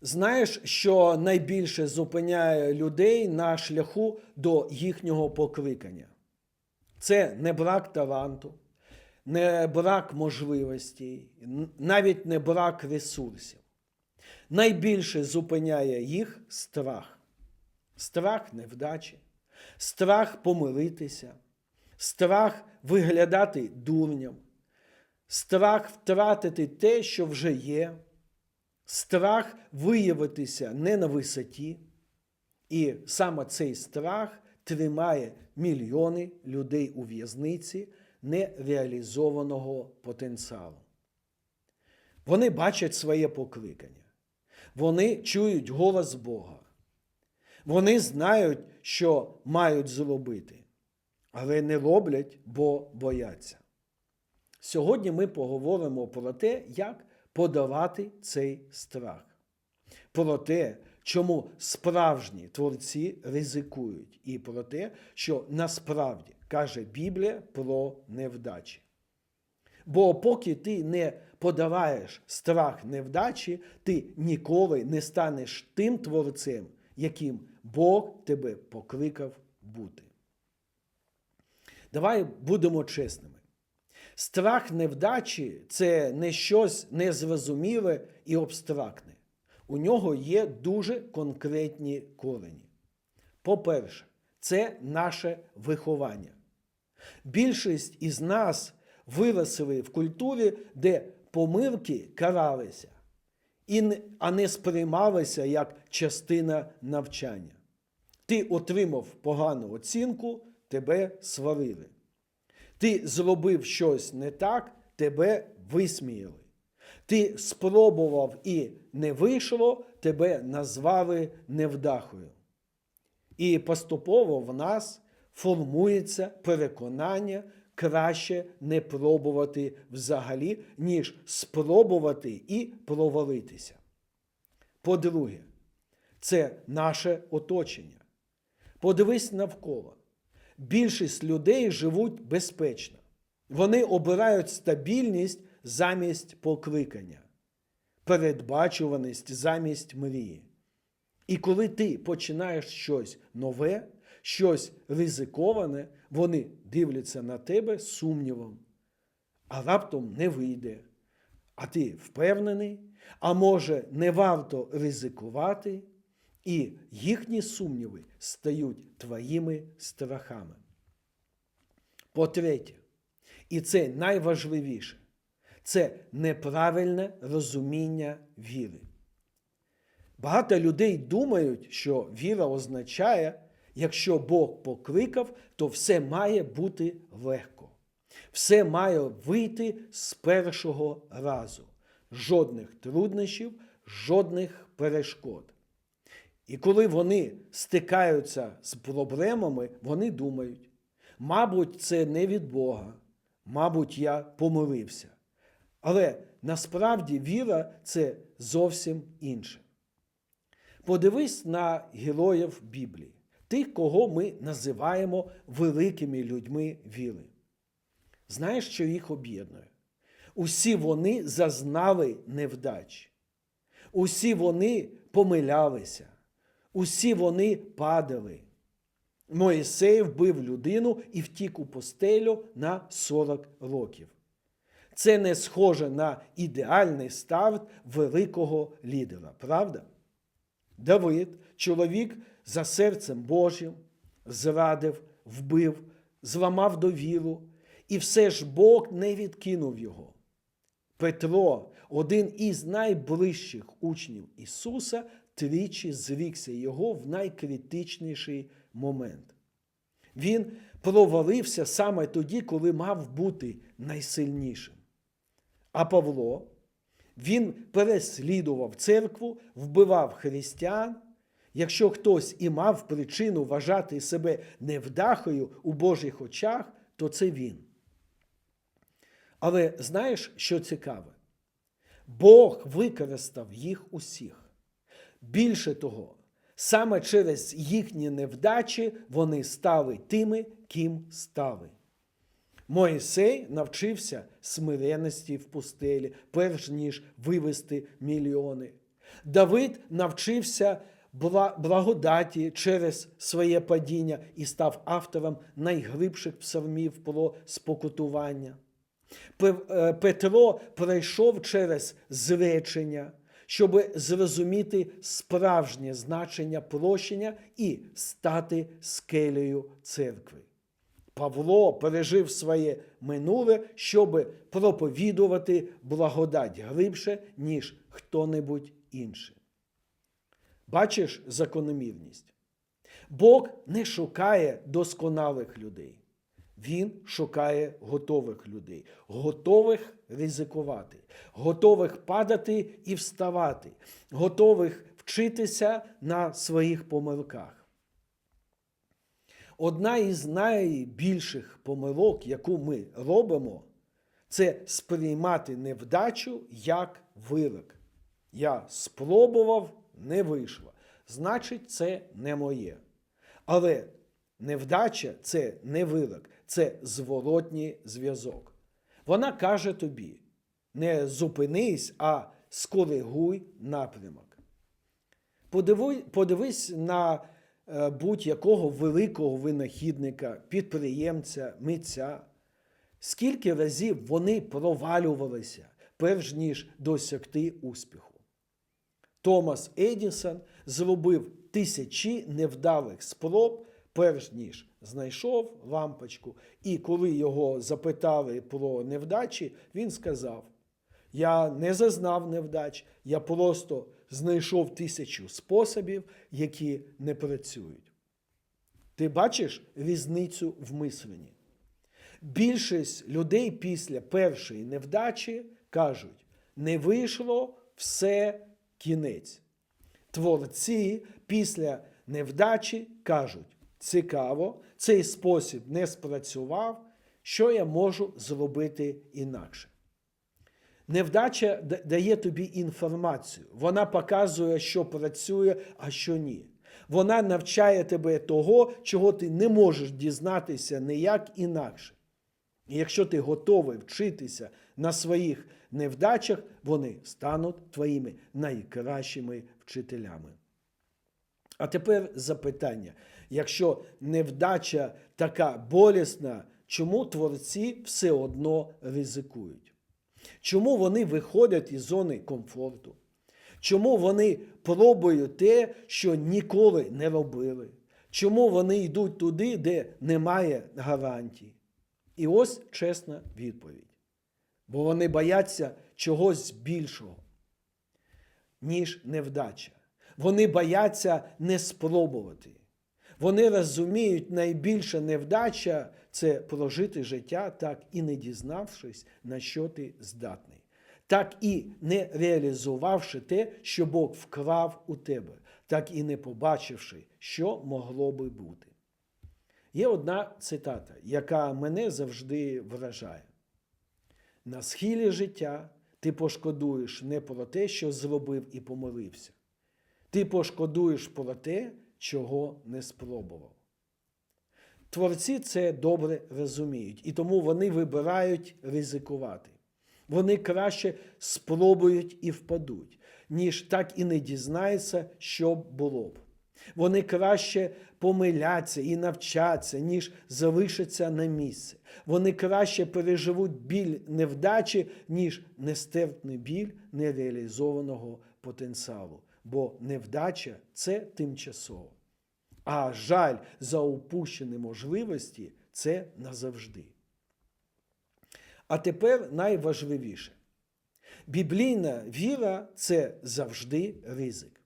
Знаєш, що найбільше зупиняє людей на шляху до їхнього покликання? Це не брак таланту, не брак можливостей, навіть не брак ресурсів. Найбільше зупиняє їх страх. Страх невдачі, страх помилитися, страх виглядати дурням, страх втратити те, що вже є, страх виявитися не на висоті. І саме цей страх тримає мільйони людей у в'язниці нереалізованого потенціалу. Вони бачать своє покликання, вони чують голос Бога, вони знають, що мають зробити, але не роблять, бо бояться. Сьогодні ми поговоримо про те, як подолати цей страх, про те, чому справжні творці ризикують, і про те, що насправді каже Біблія про невдачі. Бо поки ти не подолаєш страх невдачі, ти ніколи не станеш тим творцем, яким Бог тебе покликав бути. Давай будемо чесними. Страх невдачі це не щось незрозуміле і абстрактне. У нього є дуже конкретні корені. По-перше, це наше виховання. Більшість із нас виросли в культурі, де помилки каралися, а не сприймалися як частина навчання. Ти отримав погану оцінку, тебе сварили. Ти зробив щось не так, тебе висміяли. Ти спробував і не вийшло, тебе назвали невдахою. І поступово в нас формується переконання краще не пробувати взагалі, ніж спробувати і провалитися. По-друге, це наше оточення. Подивись навколо. Більшість людей живуть безпечно. Вони обирають стабільність замість покликання, передбачуваність замість мрії. І коли ти починаєш щось нове, щось ризиковане, вони дивляться на тебе сумнівом, а раптом не вийде. А ти впевнений, а може, не варто ризикувати, і їхні сумніви стають твоїми страхами. По-третє, і це найважливіше, це неправильне розуміння віри. Багато людей думають, що віра означає, якщо Бог покликав, то все має бути легко. Все має вийти з першого разу. Жодних труднощів, жодних перешкод. І коли вони стикаються з проблемами, вони думають, мабуть, це не від Бога, мабуть, я помилився. Але насправді віра це зовсім інше. Подивись на героїв Біблії, тих, кого ми називаємо великими людьми віри. Знаєш, що їх об'єднує? Усі вони зазнали невдач. Усі вони помилялися, усі вони падали. Моїсей вбив людину і втік у постелю на 40 років. Це не схоже на ідеальний старт великого лідера, правда? Давид, чоловік за серцем Божим, зрадив, вбив, зламав довіру, і все ж Бог не відкинув його. Петро, один із найближчих учнів Ісуса, тричі зрікся його в найкритичніший момент. Він провалився саме тоді, коли мав бути найсильнішим. А Павло, він переслідував церкву, вбивав християн. Якщо хтось і мав причину вважати себе невдахою у Божих очах, то це він. Але знаєш, що цікаве? Бог використав їх усіх. Більше того, саме через їхні невдачі вони стали тими, ким стали. Моїсей навчився смиренності в пустелі, перш ніж вивести мільйони. Давид навчився благодаті через своє падіння і став автором найглибших псалмів про спокутування. Е, Петро пройшов через зречення, щоб зрозуміти справжнє значення прощення і стати скелею церкви. Павло пережив своє минуле, щоб проповідувати благодать глибше, ніж хто-небудь інший. Бачиш закономірність? Бог не шукає досконалих людей. Він шукає готових людей, готових ризикувати, готових падати і вставати, готових вчитися на своїх помилках. Одна із найбільших помилок, яку ми робимо, це сприймати невдачу як вирок. Я спробував, не вийшло. Значить, це не моє. Але невдача це не вирок, це зворотній зв'язок. Вона каже тобі: не зупинись, а скоригуй напрямок. Подиви- Подивись на е, будь-якого великого винахідника, підприємця, митця. Скільки разів вони провалювалися, перш ніж досягти успіху. Томас Едісон зробив тисячі невдалих спроб, перш ніж знайшов лампочку. І коли його запитали про невдачі, він сказав: Я не зазнав невдач, я просто знайшов тисячу способів, які не працюють. Ти бачиш різницю в мисленні? Більшість людей після першої невдачі кажуть: не вийшло все кінець. Творці після невдачі кажуть: цікаво, цей спосіб не спрацював, що я можу зробити інакше. Невдача дає тобі інформацію. Вона показує, що працює, а що ні. Вона навчає тебе того, чого ти не можеш дізнатися ніяк інакше. І якщо ти готовий вчитися на своїх невдачах, вони стануть твоїми найкращими вчителями. А тепер запитання: якщо невдача така болісна, чому творці все одно ризикують? Чому вони виходять із зони комфорту? Чому вони пробують те, що ніколи не робили? Чому вони йдуть туди, де немає гарантій? І ось чесна відповідь. Бо вони бояться чогось більшого, ніж невдача. Вони бояться не спробувати. Вони розуміють, найбільша невдача це прожити життя, так і не дізнавшись, на що ти здатний, так і не реалізувавши те, що Бог вкрав у тебе, так і не побачивши, що могло би бути. Є одна цитата, яка мене завжди вражає. На схилі життя ти пошкодуєш не про те, що зробив і помилився. Ти пошкодуєш про те, чого не спробував. Творці це добре розуміють, і тому вони вибирають ризикувати. Вони краще спробують і впадуть, ніж так і не дізнаються, що було б. Вони краще помиляться і навчаться, ніж залишаться на місці. Вони краще переживуть біль невдачі, ніж нестерпний біль нереалізованого потенціалу. Бо невдача це тимчасово. А жаль за упущені можливості це назавжди. А тепер найважливіше. Біблійна віра це завжди ризик.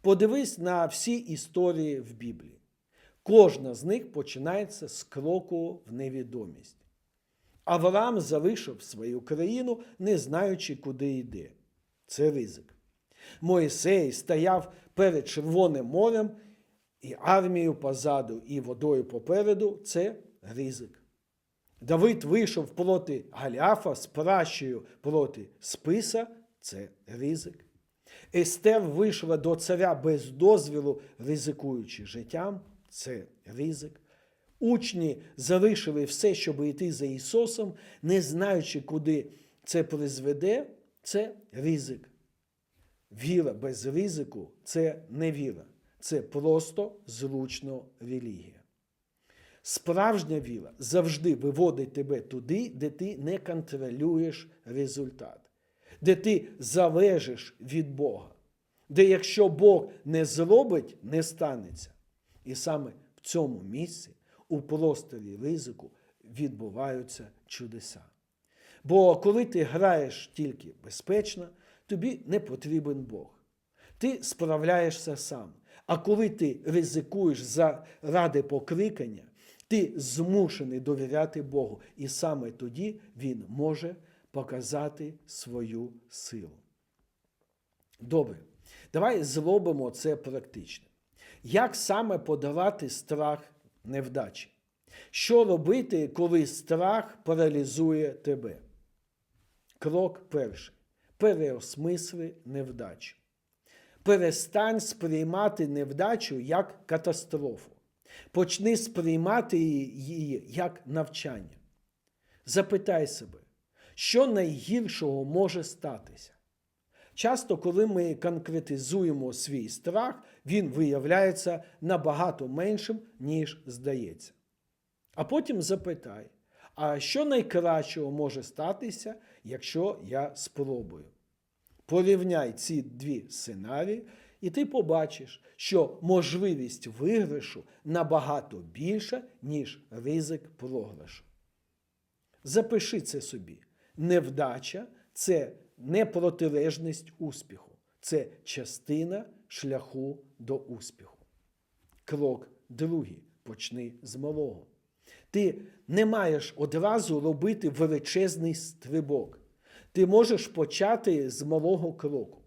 Подивись на всі історії в Біблії. Кожна з них починається з кроку в невідомість. Авраам залишив свою країну, не знаючи, куди йде. Це ризик. Моїсей стояв перед Червоним морем і армією позаду, і водою попереду це ризик. Давид вийшов проти Галіафа з пращею проти списа це ризик. Естер вийшла до царя без дозвілу, ризикуючи життям це ризик. Учні залишили все, щоб йти за Ісусом, не знаючи, куди це призведе, це ризик. Віра без ризику це не віра, це просто зручно релігія. Справжня віра завжди виводить тебе туди, де ти не контролюєш результат, де ти залежиш від Бога, де якщо Бог не зробить, не станеться. І саме в цьому місці, у просторі ризику, відбуваються чудеса. Бо коли ти граєш тільки безпечно, тобі не потрібен Бог. Ти справляєшся сам. А коли ти ризикуєш заради покликання, ти змушений довіряти Богу, і саме тоді Він може показати свою силу. Добре, давай зробимо це практично. Як саме подолати страх невдачі? Що робити, коли страх паралізує тебе? Крок перший. Переосмисли невдачу. Перестань сприймати невдачу як катастрофу. Почни сприймати її як навчання. Запитай себе, що найгіршого може статися. Часто, коли ми конкретизуємо свій страх, він виявляється набагато меншим, ніж здається. А потім запитай, а що найкращого може статися, якщо я спробую? Порівняй ці дві сценарії, і ти побачиш, що можливість виграшу набагато більша, ніж ризик програшу. Запиши це собі. Невдача це не протилежність успіху, це частина шляху до успіху. Крок другий. Почни з малого. Ти не маєш одразу робити величезний стрибок. Ти можеш почати з малого кроку.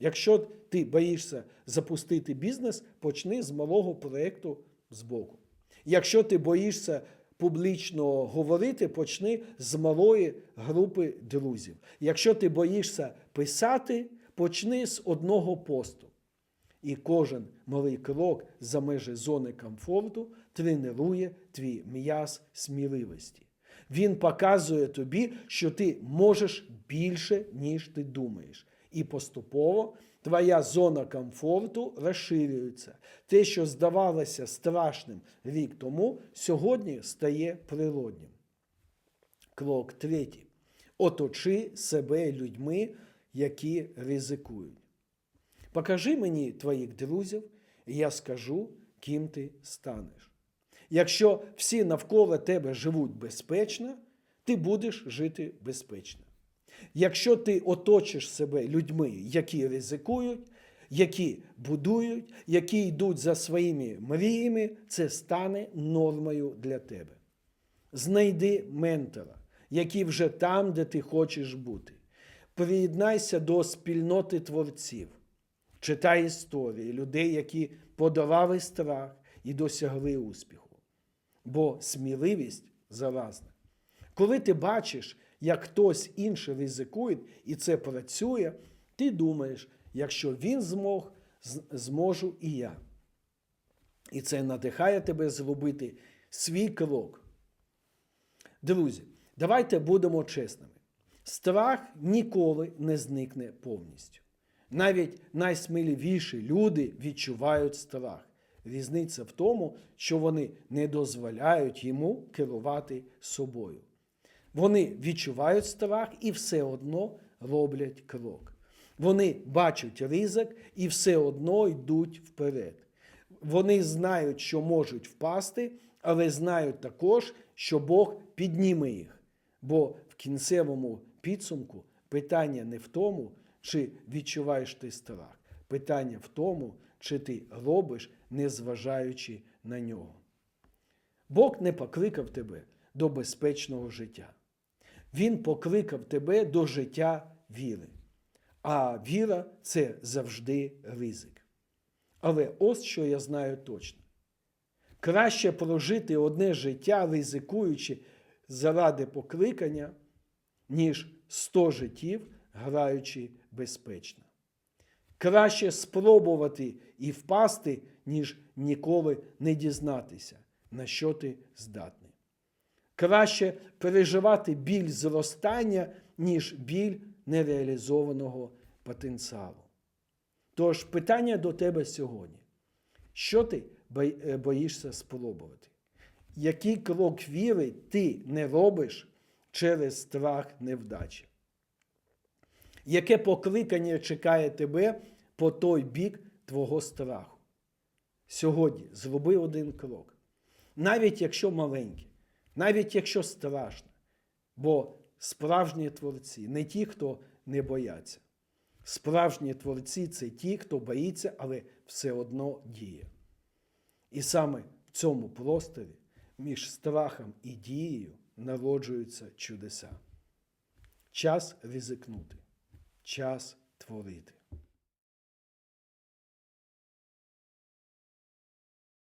Якщо ти боїшся запустити бізнес, почни з малого проєкту збоку. Якщо ти боїшся публічно говорити, почни з малої групи друзів. Якщо ти боїшся писати, почни з одного посту. І кожен малий крок за межі зони комфорту тренує твій м'яз сміливості. Він показує тобі, що ти можеш більше, ніж ти думаєш. І поступово твоя зона комфорту розширюється. Те, що здавалося страшним рік тому, сьогодні стає природнім. Крок третій. Оточи себе людьми, які ризикують. Покажи мені твоїх друзів, і я скажу, ким ти станеш. Якщо всі навколо тебе живуть безпечно, ти будеш жити безпечно. Якщо ти оточиш себе людьми, які ризикують, які будують, які йдуть за своїми мріями, це стане нормою для тебе. Знайди ментора, який вже там, де ти хочеш бути. Приєднайся до спільноти творців, читай історії людей, які подолали страх і досягли успіху. Бо сміливість заразна. Коли ти бачиш, як хтось інший ризикує і це працює, ти думаєш, якщо він змог, зможу і я. І це надихає тебе зробити свій крок. Друзі, давайте будемо чесними. Страх ніколи не зникне повністю. Навіть найсміливіші люди відчувають страх. Різниця в тому, що вони не дозволяють йому керувати собою. Вони відчувають страх і все одно роблять крок. Вони бачать ризик і все одно йдуть вперед. Вони знають, що можуть впасти, але знають також, що Бог підніме їх. Бо в кінцевому підсумку питання не в тому, чи відчуваєш ти страх. Питання в тому, чи ти робиш, незважаючи на нього. Бог не покликав тебе до безпечного життя. Він покликав тебе до життя віри. А віра це завжди ризик. Але ось що я знаю точно: краще прожити одне життя, ризикуючи заради покликання, ніж сто життів, граючи безпечно. Краще спробувати і впасти, ніж ніколи не дізнатися, на що ти здатний. Краще переживати біль зростання, ніж біль нереалізованого потенціалу. Тож питання до тебе сьогодні. Що ти е, боїшся спробувати? Який крок віри ти не робиш через страх невдачі? Яке покликання чекає тебе по той бік твого страху? Сьогодні зроби один крок. Навіть якщо маленький, навіть якщо страшно. Бо справжні творці не ті, хто не бояться. Справжні творці це ті, хто боїться, але все одно діє. І саме в цьому просторі між страхом і дією народжуються чудеса. Час ризикнути, час творити.